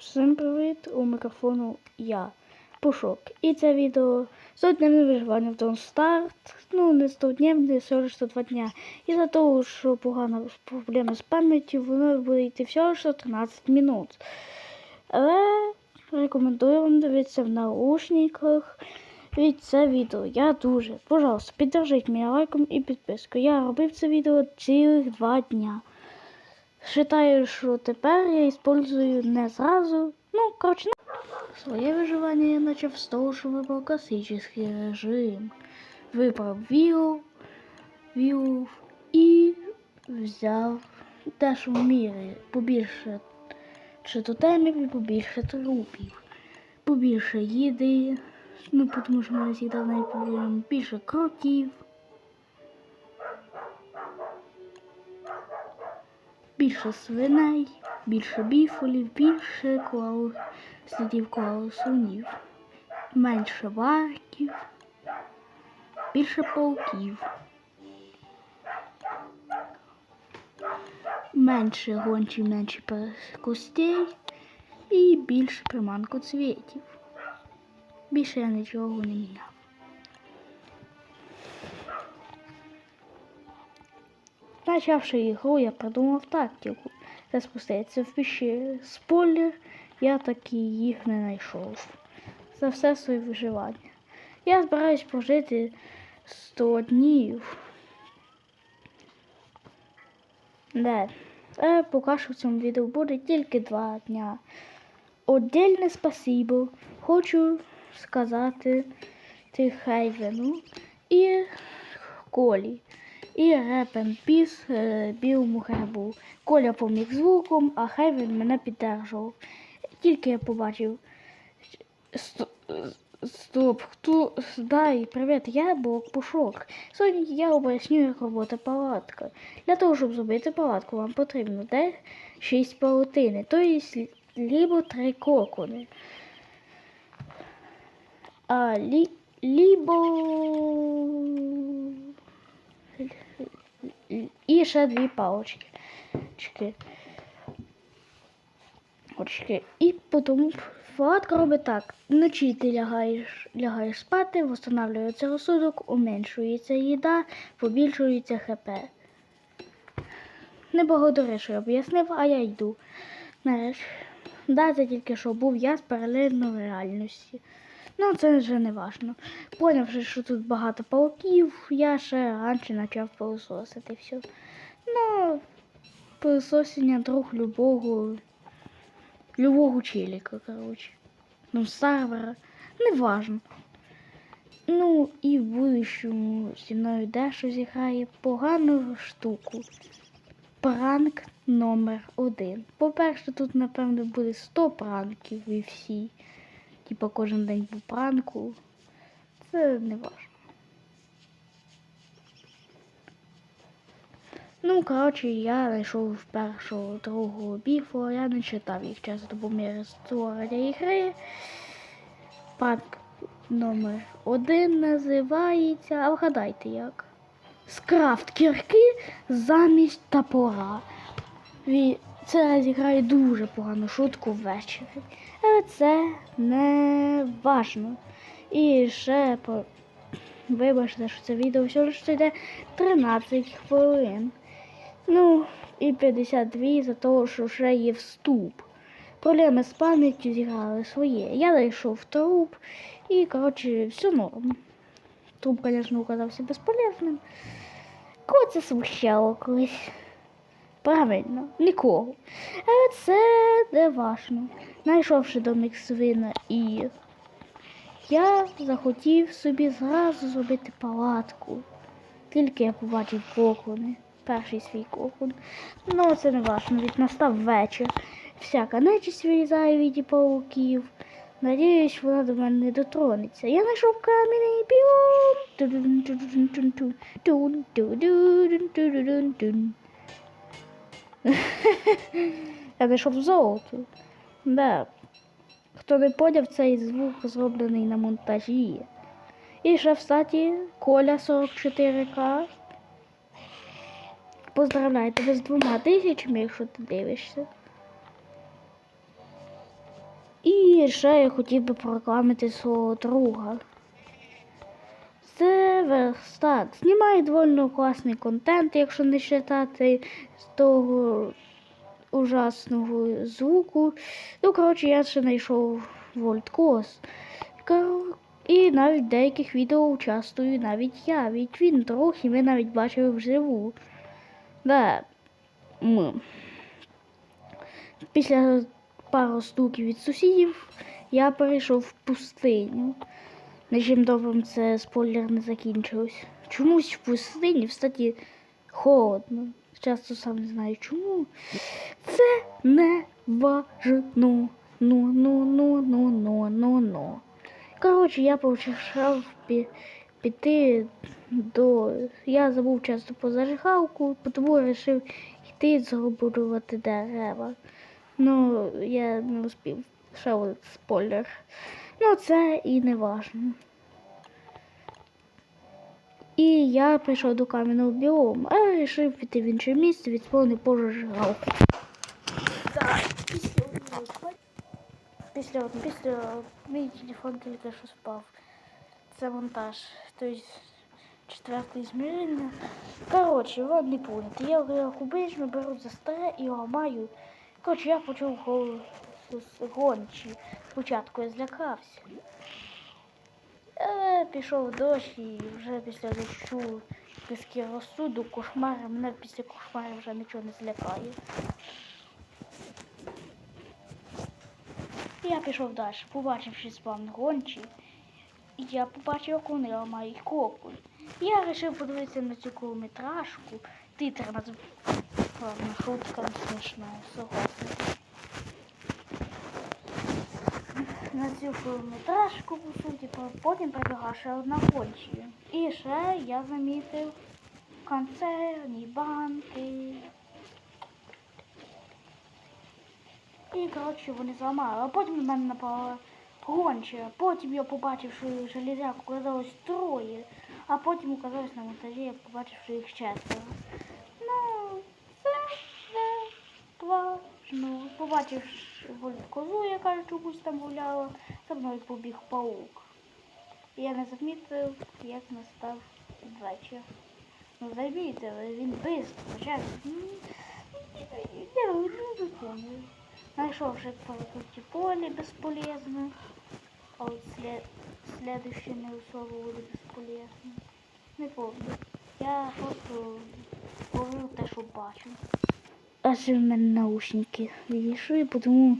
Всім привіт! У мікрофону я, Пушок. І це відео 100 днів виживання в Don't Start. Ну, не 100 днів, не всього лише 102 дня. І за того, що погана проблема з пам'яттю, воно буде йти всього лише 13 минут. Але рекомендую вам дивитися в наушниках від це відео. Я дуже. Пожалуйста, піддержіть мене лайком і підпискою. Я робив це відео цілих два дня. Считаю, що тепер я использую не зразу. Ну, коротше, своє виживання я почав з того, що вибрав класичний режим. Вибрав віл, віл і взяв те, що в мірі побільше чи тотемів і побільше трупів. Побільше їди, ну тому що мене завжди більше кроків. Більше свиней, більше біфолів, більше коал... слідів коалсунів, менше варків, більше пауків, менше гончів, менше костей і більше приманкоцвітів. Більше я нічого не міняв. Почавши ігру, я придумав тактику. Це спуститься в піщері. Спойлер, я таки їх не знайшов. За все своє виживання. Я збираюсь прожити 100 днів. Не. Але поки що в цьому відео буде тільки 2 дня. Отдельне спасибо хочу сказати ти Хейвену і Колі. І репен піс е, білому грибу. Коля поміг звуком, а Хейвен мене підтримував. Тільки я побачив. Стоп, хто дай привіт, я Бог Пушок. Сьогодні я об'ясню, як робота палатка. Для того, щоб зробити палатку, вам потрібно де 6 паутини, тобто лібо 3 кокони. А лі, лібо і ще дві палочки. Очки. І потім палатка робить так. Вночі ти лягаєш, лягаєш спати, встановлюється розсудок, уменшується їда, побільшується ХП. Не благодари, що я об'яснив, а я йду. Знаєш, да, це тільки що був я з паралельної реальності. Ну, це вже не важно. Понявши, що тут багато пауків, я ще раніше почав пилососити все. Ну, пилососіння друг любого, любого челіка, коротше. Ну, сервера, не важно. Ну, і в будущому зі мною дещо зіграє погану штуку. Пранк номер один. По-перше, тут, напевно, буде 100 пранків і всі. Типа кожен день по пранку. Це не важно. Ну, коротше, я знайшов першого другого біфу, я не читав їх часто, бо мені створення ігри. Пранк номер один називається. А вгадайте як? Скрафт кірки замість топора. Ві- Це зіграє дуже погану шутку ввечері. Але це не важно. І ще по... вибачте, що це відео все лише йде 13 хвилин. Ну, і 52 за того, що ще є вступ. Проблеми з пам'яттю зіграли своє. Я зайшов в труп і, коротше, все норм. Труп, звісно, оказався безполезним. Кого це смущало колись? Правильно, нікого. Але це не важно. Знайшовши домик свина і я захотів собі зразу зробити палатку. Тільки я побачив кокони, перший свій кокон. Ну, це не важно, від настав вечір. Всяка нечисть вилізає в віді пауків. Надіюсь, вона до мене не дотронеться. Я знайшов камінь і біом. Я знайшов золото. Да. Хто не поняв, цей звук зроблений на монтажі. І ще, кстати, Коля 44К. Поздравляю тебе з двома тисячами, якщо ти дивишся. І ще я хотів би прорекламити свого друга. Це. Знімає доволі класний контент, якщо не читати з того ужасного звуку. Ну, коротше, я ще знайшов Вольткос. І навіть деяких відео участвую навіть я. Від він і ми навіть бачили вживу. Да. Після пару стуків від сусідів я перейшов в пустиню. Нічим добрим це спойлер не закінчилось. Чомусь в пустині, кстати, холодно. Часто сам не знаю чому. Це не важно. Ну, ну, ну, ну, ну, ну, ну. Коротше, я почав пі- піти до. Я забув часто по зажигалку, тому вирішив йти зробувати дерева. Ну, я не успів. Ще спойлер. Ну, це і не важно. І я прийшов до кам'яного біому, а вирішив піти в інше місце від повний пожежгалки. Так, після після, мій телефон тільки що спав. Це монтаж. Тобто четверте змірення. Коротше, не поняти. Я його обично беру за старе і ламаю. Коротше, я почув голос гончі. Спочатку я злякався. Е, пішов дощ і вже після дощу піски розсуду, кошмари, мене після кошмарів вже нічого не злякає. Я пішов далі, побачив, що спавн гончі. Я побачив, як вони ламають кокуль. Я вирішив подивитися на цю кілометражку. Титр назв... Ладно, шутка не смішна, согласна. На цю кілометражку, по суті, потім прибігла ще одна гончія. І ще я замітив концерні, банки. І, коротше, вони зламали. А потім на мене напала гонча. Потім я побачив, що железяк оказалось троє. А потім оказалось на монтажі, я побачив, що їх четверо. Побачив козу, яка чомусь там гуляла, за мною побіг паук. Я не замітив, як настав вечір. Ну, замітив, він бистро почав. Я не виконую. Знайшов вже по суті. А от следующее не особо буде безполезно. Не помню. Я просто говорю те, що бачу. А ще в мене наушники відійшли, тому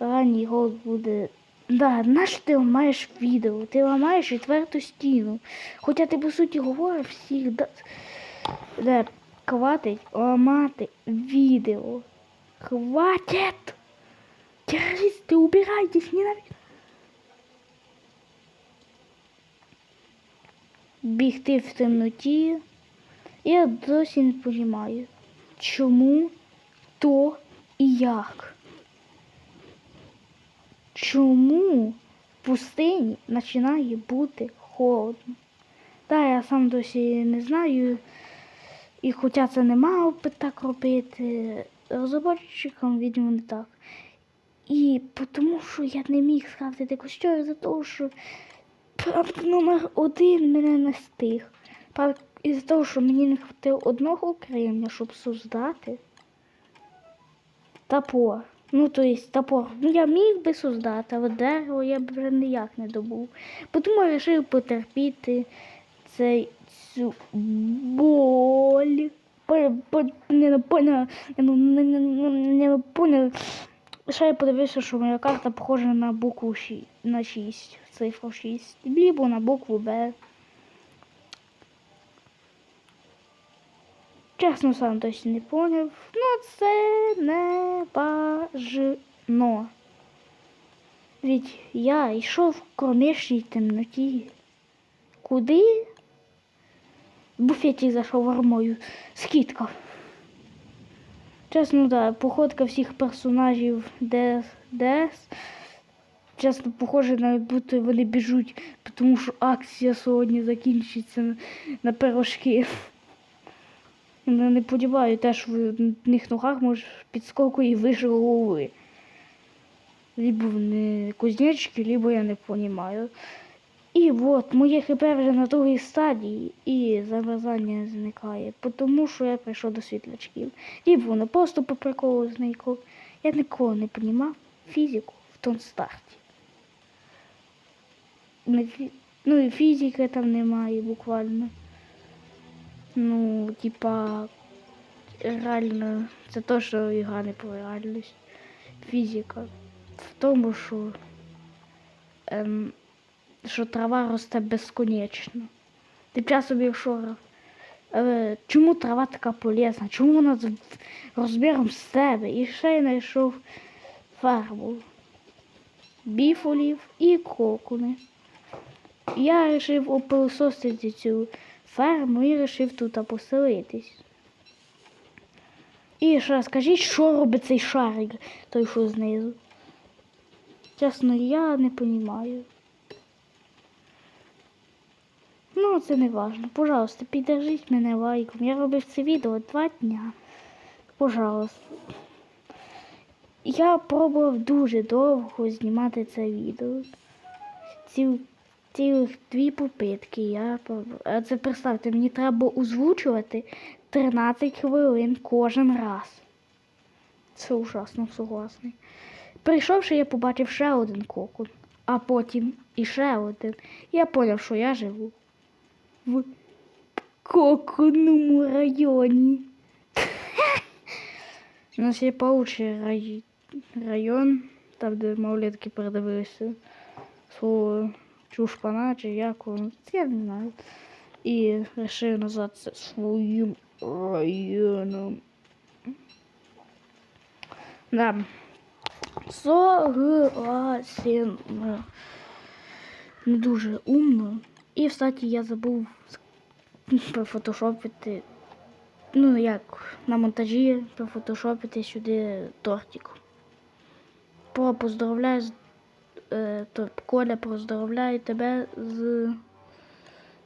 ранній голос буде. Да, наш ти ламаєш відео, ти ламаєш четверту стіну. Хоча ти по суті говориш всіх да, да, хватить ламати відео. Хватит! Террористы, убирайтесь, ненавижу. Бігти в темноті. Я досі не розумію, чому, то і як. Чому в пустині починає бути холодно? Та я сам досі не знаю. І хоча це не мав би так робити, розробочикам, відомо, не так. І тому що я не міг скрафтити костюм за того, що правда номер один мене не стиг. Правда, із-за того, що мені не хватило одного кремня, щоб создати топор. Ну, то есть топор. Ну, я міг би создати, але дерево я б вже ніяк не добув. Тому я вирішив потерпіти цей цю боль. Не поняв. Ще я подивився, що моя карта похожа на букву 6, на 6, цифру 6, либо на букву Б. Чесно, сам досі не поняв. Ну, це не важно. Ведь я йшов в кромішній темноті. Куди? В буфеті за шаурмою скидка. Чесно, да, походка всіх персонажів ДС, чесно, похоже, навіть будто вони біжуть, тому що акція сьогодні закінчиться на пирожки. Не подіваю те, що в них ногах може підскоку і вище голови. либо не кузнечики, либо я не розумію. І от моє ХП вже на другій стадії і замерзання зникає, тому що я прийшов до світлячків. І воно просто по приколу зникло. Я ніколи не розумів фізику в тому старті. Ну і фізики там немає буквально. Ну, типа, реально, це то, що ігра не про реальність. Фізика. В тому, що, ем, що трава росте безконечно. Ти б час собі що, е, чому трава така полезна? Чому вона з розміром з себе? І ще я знайшов фарбу, біфолів і кокуни. Я вирішив опилососити цю ферму і вирішив тут поселитись. І ще скажіть, що робить цей шарик, той, що знизу. Чесно, я не розумію. Ну, це не важно. Пожалуйста, піддержіть мене лайком. Я робив це відео два дня. Пожалуйста. Я пробував дуже довго знімати це відео. Ці, цілих дві попитки я це представте, мені треба озвучувати 13 хвилин кожен раз. Це ужасно согласний. Прийшовши, я побачив ще один кокон, а потім іще один. Я поняв, що я живу в коконному районі. У нас є паучий рай... район, там, де малолетки передивилися свого чушпана чи як це я не знаю. І вирішив назвати своїм районом. Да. Согласен. Не дуже умно. І, кстати, я забув профотошопити. Ну, як на монтажі профотошопити сюди тортик. По поздравляю з то Коля поздравляю тебе з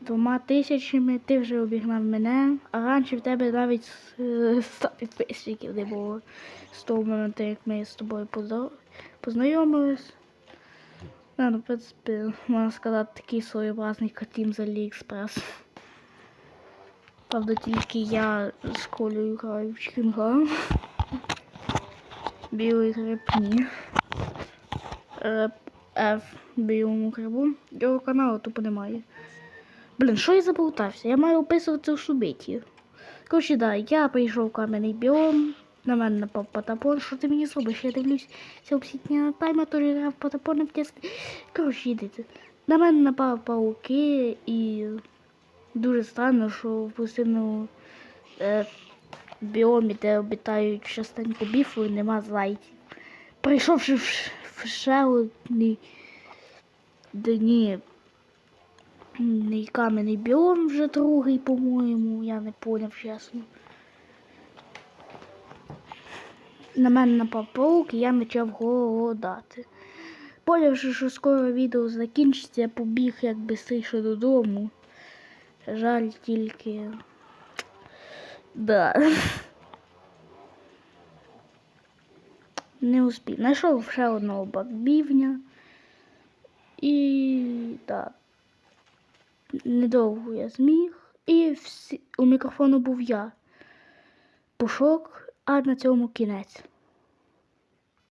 двома тисячами. Ти вже обігнав мене, а раніше в тебе навіть е, 100 підписчиків не було з того моменту, як ми з тобою познайомились. Ну, в принципі, можна сказати, такий своєобразний катім з Аліекспрес. Правда, тільки я з Колею граю в Чкінга. Білий гриб ні. F білому грибу. Його каналу тупо немає. Блін, що я заплутався? Я маю описувати в субиті. Коротше, да, я прийшов в кам'яний біом. На мене напав потапон. Що ти мені зробиш? Я дивлюсь, ця обсідня тайма теж грав потапоном в тесті. Коротше, йдете. На мене напали пауки і дуже странно, що в пустинному е, біомі, де обітають частенько біфу, нема зайців. Прийшовши в ще одні дні кам'яний біом вже другий, по-моєму, я не поняв, чесно. На мене напав паук, і я почав голодати. Понявши, що скоро відео закінчиться, я побіг як швидше додому. Жаль тільки. Да. Не успів. Знайшов ще одного бакбівня. І да. Недовго я зміг. І всі... у мікрофону був я. Пушок, а на цьому кінець.